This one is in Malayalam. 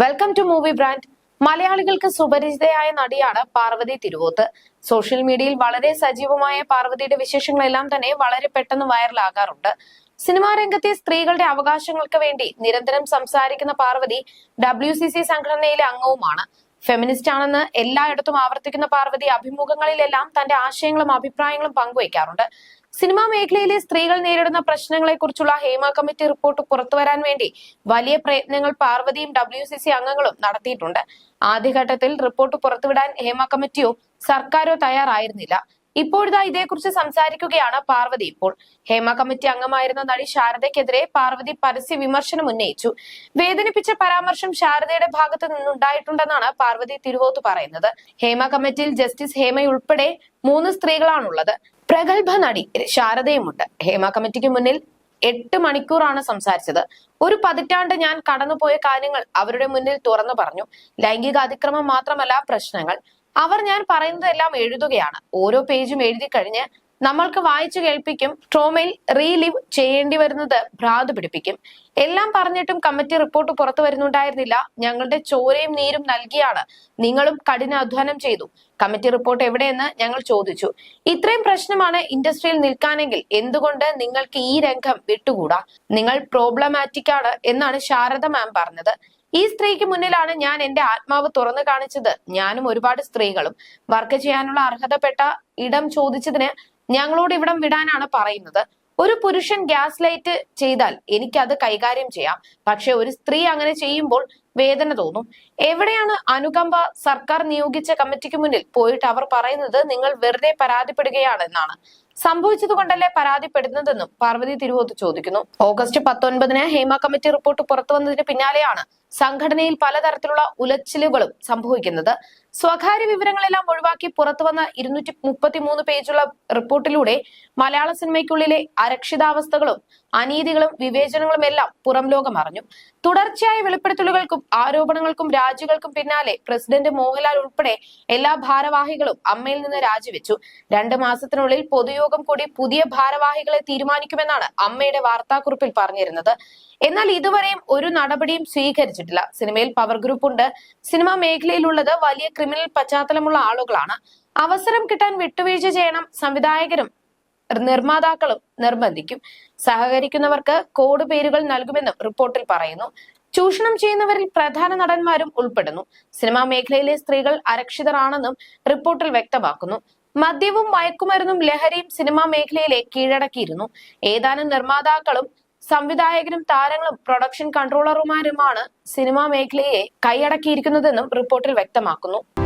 വെൽക്കം ടു മൂവി ബ്രാൻഡ് മലയാളികൾക്ക് സുപരിചിതയായ നടിയാണ് പാർവതി തിരുവോത്ത്. സോഷ്യൽ മീഡിയയിൽ വളരെ സജീവമായ പാർവതിയുടെ വിശേഷങ്ങളെല്ലാം തന്നെ വളരെ പെട്ടെന്ന് വൈറലാകാറുണ്ട്. സിനിമാ രംഗത്തെ സ്ത്രീകളുടെ അവകാശങ്ങൾക്ക് വേണ്ടി നിരന്തരം സംസാരിക്കുന്ന പാർവതി ഡബ്ല്യു സി സി സംഘടനയിലെ അംഗവുമാണ്. ഫെമിനിസ്റ്റ് ആണെന്ന് എല്ലായിടത്തും ആവർത്തിക്കുന്ന പാർവതി അഭിമുഖങ്ങളിലെല്ലാം തന്റെ ആശയങ്ങളും അഭിപ്രായങ്ങളും പങ്കുവയ്ക്കാറുണ്ട്. സിനിമാ മേഖലയിലെ സ്ത്രീകൾ നേരിടുന്ന പ്രശ്നങ്ങളെ കുറിച്ചുള്ള ഹേമ കമ്മിറ്റി റിപ്പോർട്ട് പുറത്തുവരാൻ വേണ്ടി വലിയ പ്രയത്നങ്ങൾ പാർവതിയും ഡബ്ല്യു സി സി അംഗങ്ങളും നടത്തിയിട്ടുണ്ട്. ആദ്യഘട്ടത്തിൽ റിപ്പോർട്ട് പുറത്തുവിടാൻ ഹേമ കമ്മിറ്റിയോ സർക്കാരോ തയ്യാറായിരുന്നില്ല. ഇപ്പോഴിതാ ഇതേക്കുറിച്ച് സംസാരിക്കുകയാണ് പാർവതി ഇപ്പോൾ. ഹേമ കമ്മിറ്റി അംഗമായിരുന്ന നടി ശാരദയ്ക്കെതിരെ പാർവതി പരസ്യ വിമർശനം ഉന്നയിച്ചു. വേദനിപ്പിച്ച പരാമർശം ശാരദയുടെ ഭാഗത്ത് നിന്നുണ്ടായിട്ടുണ്ടെന്നാണ് പാർവതി തിരുവോത്ത് പറയുന്നത്. ഹേമ കമ്മിറ്റിയിൽ ജസ്റ്റിസ് ഹേമയുൾപ്പെടെ മൂന്ന് സ്ത്രീകളാണുള്ളത്. പ്രഗത്ഭ നടി ശാരദയുമുണ്ട്. ഹേമ കമ്മിറ്റിക്ക് മുന്നിൽ എട്ട് മണിക്കൂറാണ് സംസാരിച്ചത്. ഒരു പതിറ്റാണ്ട് ഞാൻ കടന്നുപോയ കാര്യങ്ങൾ അവരുടെ മുന്നിൽ തുറന്നു പറഞ്ഞു. ലൈംഗിക അതിക്രമം മാത്രമല്ല പ്രശ്നങ്ങൾ. അവർ ഞാൻ പറയുന്നതെല്ലാം എഴുതുകയാണ്. ഓരോ പേജും എഴുതി കഴിഞ്ഞ് നമ്മൾക്ക് വായിച്ചു കേൾപ്പിക്കും ട്രോമയിൽ റീലിവ് ചെയ്യേണ്ടി വരുന്നത് ഭ്രാന്ത് പിടിപ്പിക്കും. എല്ലാം പറഞ്ഞിട്ടും കമ്മിറ്റി റിപ്പോർട്ട് പുറത്തു വരുന്നുണ്ടായിരുന്നില്ല. ഞങ്ങളുടെ ചോരയും നീരും നൽകിയാണ് നിങ്ങളും കഠിന അധ്വാനം ചെയ്തു. കമ്മിറ്റി റിപ്പോർട്ട് എവിടെയെന്ന് ഞങ്ങൾ ചോദിച്ചു. ഇത്രയും പ്രശ്നമാണ് ഇൻഡസ്ട്രിയിൽ നിൽക്കാനെങ്കിൽ എന്തുകൊണ്ട് നിങ്ങൾക്ക് ഈ രംഗം വിട്ടുകൂടാ? നിങ്ങൾ പ്രോബ്ലമാറ്റിക് ആണ് എന്നാണ് ശാരദ മാം പറഞ്ഞത്. ഈ സ്ത്രീക്ക് മുന്നിലാണ് ഞാൻ എന്റെ ആത്മാവ് തുറന്നു കാണിച്ചത്. ഞാനും ഒരുപാട് സ്ത്രീകളും. വർക്ക് ചെയ്യാനുള്ള അർഹതപ്പെട്ട ഇടം ചോദിച്ചതിന് ഞങ്ങളോട് ഇവിടം വിടാനാണ് പറയുന്നത്. ഒരു പുരുഷൻ ഗ്യാസ് ലൈറ്റ് ചെയ്താൽ എനിക്കത് കൈകാര്യം ചെയ്യാം. പക്ഷെ ഒരു സ്ത്രീ അങ്ങനെ ചെയ്യുമ്പോൾ വേദന തോന്നും. എവിടെയാണ് അനുകമ്പ സർക്കാർ നിയോഗിച്ച കമ്മിറ്റിക്ക് മുന്നിൽ പോയിട്ട് അവർ പറയുന്നത് നിങ്ങൾ വെറുതെ പരാതിപ്പെടുകയാണ് എന്നാണ്. സംഭവിച്ചത് കൊണ്ടല്ലേ പരാതിപ്പെടുന്നതെന്നും പാർവതി തിരുവോത്ത് ചോദിക്കുന്നു. ഓഗസ്റ്റ് പത്തൊൻപതിന് ഹേമ കമ്മിറ്റി റിപ്പോർട്ട് പുറത്തു വന്നതിന് പിന്നാലെയാണ് സംഘടനയിൽ പലതരത്തിലുള്ള ഉലച്ചിലുകളും സംഭവിക്കുന്നത്. സ്വകാര്യ വിവരങ്ങളെല്ലാം ഒഴിവാക്കി പുറത്തു വന്ന ഇരുന്നൂറ്റി മുപ്പത്തി മൂന്ന് പേജുള്ള റിപ്പോർട്ടിലൂടെ മലയാള സിനിമയ്ക്കുള്ളിലെ അരക്ഷിതാവസ്ഥകളും അനീതികളും വിവേചനങ്ങളും എല്ലാം പുറം ലോകം അറിഞ്ഞു. തുടർച്ചയായ വെളിപ്പെടുത്തലുകൾക്കും ആരോപണങ്ങൾക്കും രാജികൾക്കും പിന്നാലെ പ്രസിഡന്റ് മോഹൻലാൽ ഉൾപ്പെടെ എല്ലാ ഭാരവാഹികളും അമ്മയിൽ നിന്ന് രാജിവെച്ചു. രണ്ട് മാസത്തിനുള്ളിൽ പൊതുയോഗം കൂടി പുതിയ ഭാരവാഹികളെ തീരുമാനിക്കുമെന്നാണ് അമ്മയുടെ വാർത്താക്കുറിപ്പിൽ പറഞ്ഞിരുന്നത്. എന്നാൽ ഇതുവരെയും ഒരു നടപടിയും സ്വീകരിച്ചിട്ടില്ല സിനിമയിൽ പവർ ഗ്രൂപ്പ് ഉണ്ട്. സിനിമാ മേഖലയിലുള്ളത് വലിയ ക്രിമിനൽ പശ്ചാത്തലമുള്ള ആളുകളാണ്. അവസരം കിട്ടാൻ വിട്ടുവീഴ്ച ചെയ്യണം സംവിധായകരും നിർമ്മാതാക്കളും നിർബന്ധിക്കും. സഹകരിക്കുന്നവർക്ക് കോഡ് പേരുകൾ നൽകുമെന്നും റിപ്പോർട്ടിൽ പറയുന്നു. ചൂഷണം ചെയ്യുന്നവരിൽ പ്രധാന നടന്മാരും ഉൾപ്പെടുന്നു. സിനിമാ മേഖലയിലെ സ്ത്രീകൾ അരക്ഷിതരാണെന്നും റിപ്പോർട്ടിൽ വ്യക്തമാക്കുന്നു. മദ്യവും മയക്കുമരുന്നും ലഹരിയും സിനിമാ മേഖലയിലെ കീഴടക്കിയിരുന്നു. ഏതാനും നിർമ്മാതാക്കളും സംവിധായകരും താരങ്ങളും പ്രൊഡക്ഷൻ കൺട്രോളറുമാരുമാണ് സിനിമാ മേഖലയെ കൈയടക്കിയിരിക്കുന്നതെന്നും റിപ്പോർട്ടിൽ വ്യക്തമാക്കുന്നു